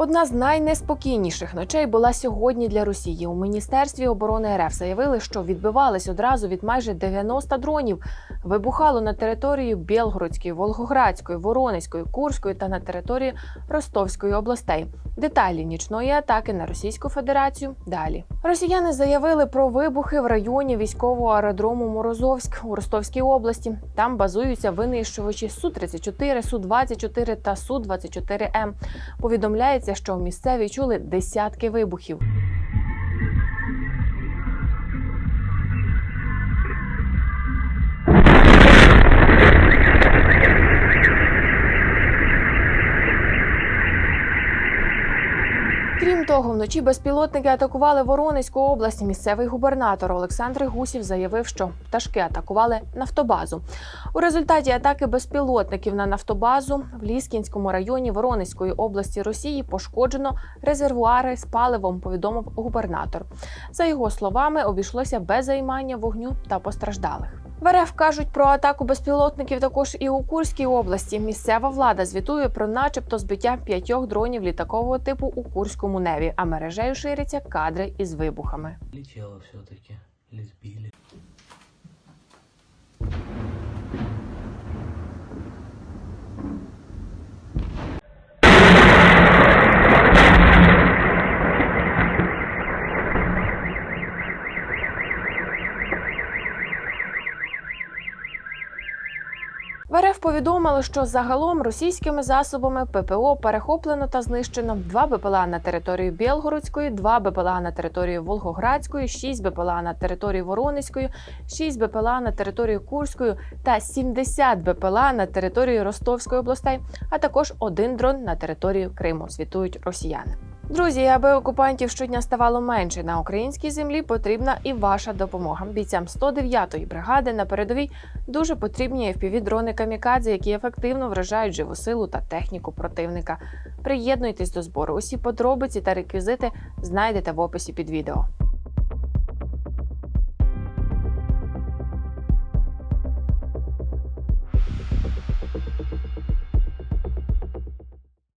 Одна з найнеспокійніших ночей була сьогодні для Росії. У міністерстві оборони РФ заявили, що відбивались одразу від майже 90 дронів. Вибухало на території Білгородської, Волгоградської, Воронезької, Курської та на території Ростовської областей. Деталі нічної атаки на Російську Федерацію далі. Росіяни заявили про вибухи в районі військового аеродрому Морозовськ у Ростовській області. Там базуються винищувачі су 34 су 24 та су 24 м Повідомляється, що місцеві чули десятки вибухів. Крім того, вночі безпілотники атакували Воронезьку область. Місцевий губернатор Олександр Гусів заявив, що пташки атакували нафтобазу. У результаті атаки безпілотників на нафтобазу в Ліскінському районі Воронезької області Росії пошкоджено резервуари з паливом. Повідомив губернатор. За його словами, обійшлося без займання вогню та постраждалих. В РФ кажуть про атаку безпілотників також і у Курській області. Місцева влада звітує про, начебто, збиття п'ятьох дронів літакового типу у Курському небі, а мережею ширяться кадри із вибухами. Летело все-таки. Или сбили. В РФ повідомили, що загалом російськими засобами ППО перехоплено та знищено два БПЛА на території Білгородської, два БПЛА на території Волгоградської, шість БПЛА на території Воронезької, шість БПЛА на території Курської та 70 БПЛА на території Ростовської областей, а також один дрон на території Криму. Звітують росіяни. Друзі, аби окупантів щодня ставало менше на українській землі, потрібна і ваша допомога. Бійцям 109-ї бригади на передовій дуже потрібні FPV-дрони камікадзе, які ефективно вражають живу силу та техніку противника. Приєднуйтесь до збору. Усі подробиці та реквізити знайдете в описі під відео.